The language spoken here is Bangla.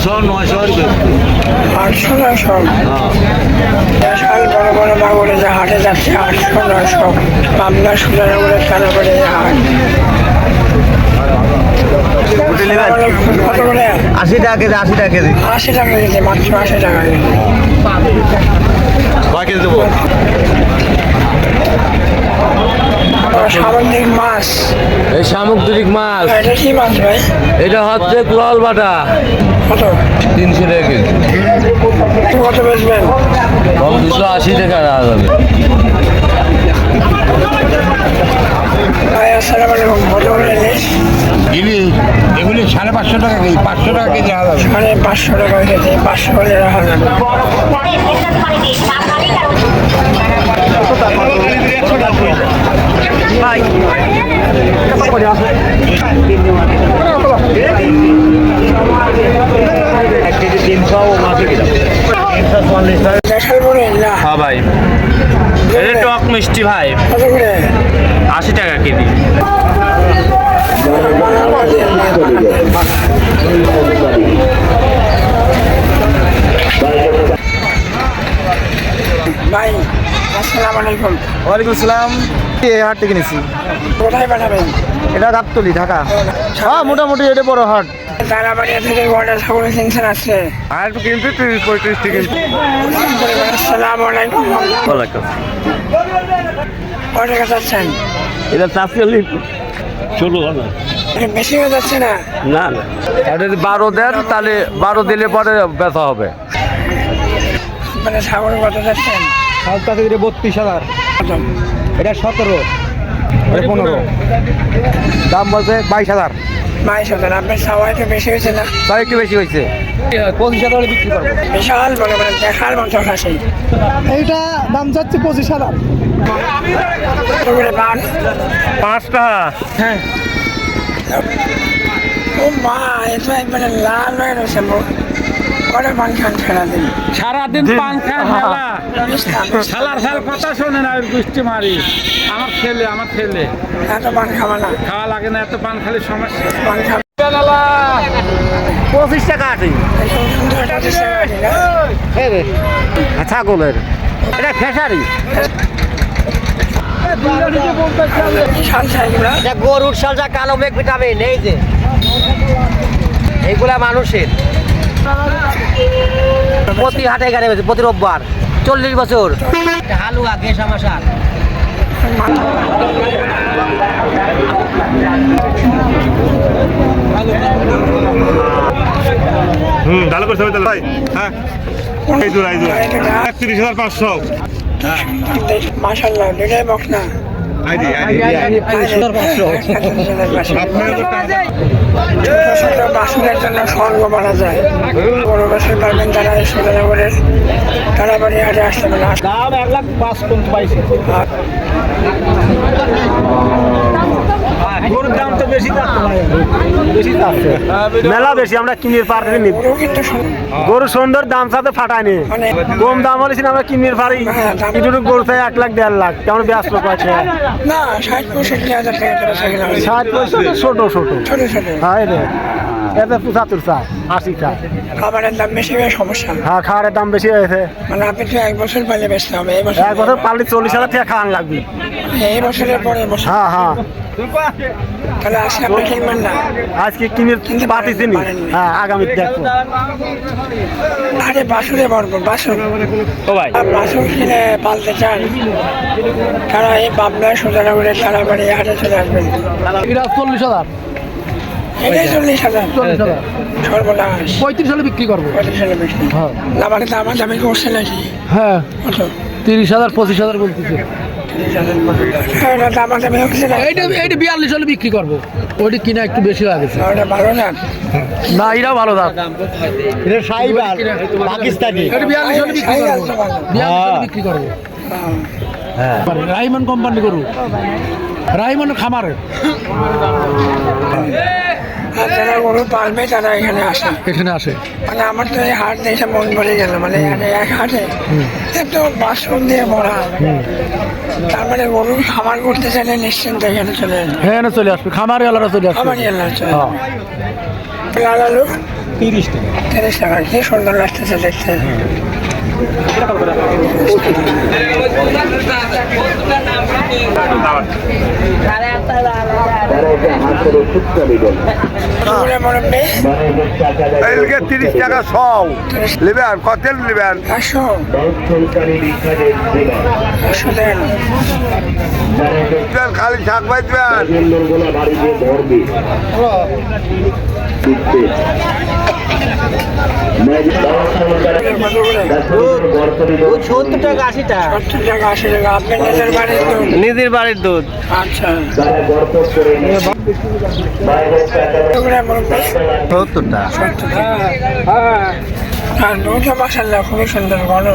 আটশো নয়শো আটশো নয়শো বিশাল বড় বড় মাগুরে যে হাটে যাচ্ছে আটশো নয়শো পাবনা হাট। কত করে? আশি টাকা কেজি আশি টাকা কেজি। আশি টাকা কেজি মাত্র আশি টাকা কেজি। কয় কেজি দেবো? সামুদ্রিক মাছ। এই সামুদ্রিক মাছ। এটা কি মাছ ভাই? এটা হচ্ছে কুলাল বাটা। কত? তিনশো টাকা কেজি। কত বেচবেন? কম দুশো আশি টাকা রাখা যাবে। এগুলি সাড়ে পাঁচশো টাকা কেজি পাঁচশো টাকা কেজি আলাদা সাড়ে পাঁচশো টাকা কেজি পাঁচশো হলে হ্যাঁ ভাই। টক মিষ্টি ভাই। আশি টাকা কেজি ভাই আসসালামু আলাইকুম ওয়ালাইকুম আসসালাম। এই হাট থেকে নিছি। কোথায় পাঠাবেন? এটা গাবতলি ঢাকা। হ্যাঁ মোটামুটি এটা বড় হাট। থেকে গোয়াটা ছাগল কিনছেন আছে। আর একটু কিনতে তিরিশ পঁয়ত্রিশ থেকে। আসসালামু আলাইকুম। কয় টাকা চাচ্ছেন এটা বেশি হয়ে যাচ্ছে না? না এটা যদি বারো দেন তাহলে বারো দিলে পরে ব্যথা হবে। মানে ছাগল কত যাচ্ছেন? সাত টাকা বত্রিশ হাজার। এটা সতেরো এটা পনেরো। দাম বলছে বাইশ হাজার। বাইশ হাজার আপনার সবাই তো বেশি হয়েছে না? একটু বেশি হয়েছে। পঁচিশ হাজার বিক্রি করব। বিশাল বড় দেখার মতো খাসি এইটা দাম যাচ্ছে পঁচিশ হাজার। করে পান ও মা এ তো একবারে লাল হয়ে রয়েছে পান খান সারাদিন পান শাল কথা শোনে না গুষ্টি মারি। আমার ছেলে আমার ছেলে। এত পান খাওয়া না। খাওয়া লাগে না এত পান খালি সমস্যা। পান খাওয়া পঁচিশ টাকা আছে? ছাগলের। এটা ফেসারি। গরুর সালটা কালো মেঘ ভিটামিন এই যে। এইগুলা মানুষের। প্রতি হাটে এখানে বেশি প্রতি রোববার। চল্লিশ বছর। হালুয়া গেসা মশার হুম ভালো করতে হবে তাহলে ভাই হ্যাঁ। এই দূর এই দূর। একত্রিশ হাজার পাঁচশো। মাসাল্লাহ দুটাই বক্স না আইডি আইডি ছোট ছোট বাসনের জন্য স্বর্গ মারা যায়। বড় বাসন পারবেন তারা এই তারা বাড়ি হাটে আসতে পারে দাম এক লাখ পাঁচ পর্যন্ত পাইছি গরুর দাম তো বেশি থাকতে পারে বেশি থাকছে মেলা বেশি আমরা কিনির পার গরু সুন্দর। দাম সাথে ফাটায়নি। মানে কম দাম হলে আমরা কিনির পারি কিছু গরু চাই এক লাখ দেড় লাখ। কেমন ব্যস্ত না ষাট পঁয়ষট্টি হাজার টাকা। ষাট পঁয়ষট্টি ছোট ছোট। ছোট ছোট। হ্যাঁ রে? এতে পঁচাত্তর চা আশি খাবারের দাম বেশি হয়ে সমস্যা হ্যাঁ খাওয়ারের দাম বেশি হয়েছে। মানে আপনি তো এক বছর পাইলে বেচতে হবে এই বছর এক বছর পারলে চল্লিশ হাজার টাকা খাওয়ান লাগবে। এই বছরের পরে বছর। হ্যাঁ হ্যাঁ। তাহলে আজকে আপনি কিনবেন না? আজকে কিনে কিনতে পাঠিয়েছি নি। হ্যাঁ আগামী দেখব। আরে বাসুরে ভরবো বাসুর। ও ভাই। বাসুর কিনে পালতে চান? তারা এই পাবনা সোজানগরের তারাবাড়ি হাটে চলে আসবেন? এটা চল্লিশ হাজার। এটাই চল্লিশ হাজার। সর্বনাশ। পঁয়ত্রিশ হলে বিক্রি করব। হ্যাঁ। দামি করছে নাকি? হ্যাঁ। তিরিশ হাজার পঁচিশ হাজার বলতেছে। হ্যাঁ, ওটা দামা দামি হচ্ছে না এইটা এইটা বিয়াল্লিশ হলে বিক্রি করব। ওইটা কিনা একটু বেশি না? ভালো দাম। এটা সাইবাল পাকিস্তানি। এটা বিয়াল্লিশ হলে বিক্রি সাইকেল করব। বিয়াল্লিশ হলে বিক্রি করব। রাইমন কোম্পানি করু রাইমন খামারের আর যারা গরু পালবে তারা এখানে আসে। এখানে আসে? মানে আমার তো এই হাট দেখে মন ভরে গেল মানে এক হাটে এত বাসন দিয়ে ভরা। তার মানে গরু খামার করতে চাইলে নিশ্চিন্ত এখানে চলে আসবে। হ্যাঁ চলে আসবে। খামারে আলাদা চলে আসবে। খামারই আল্লাহ চলে হ্যাঁ। লাল আলু তিরিশ টাকা। তিরিশ টাকা। কি সুন্দর লাগতেছে দেখতে। এগুলো তিরিশ টাকা সব। নেবেন কত নেবেন খালি শাক বাঁচবেন সত্তর টাকা আশি টাকা। সত্তর টাকা আশি টাকা। আপনার নিজের বাড়ির দুধ। নিজের বাড়ির দুধ। আচ্ছা। সত্তর টাকা। সত্তর টাকা। আর দুধও মাসাল্লাহ খুবই সুন্দর বলো।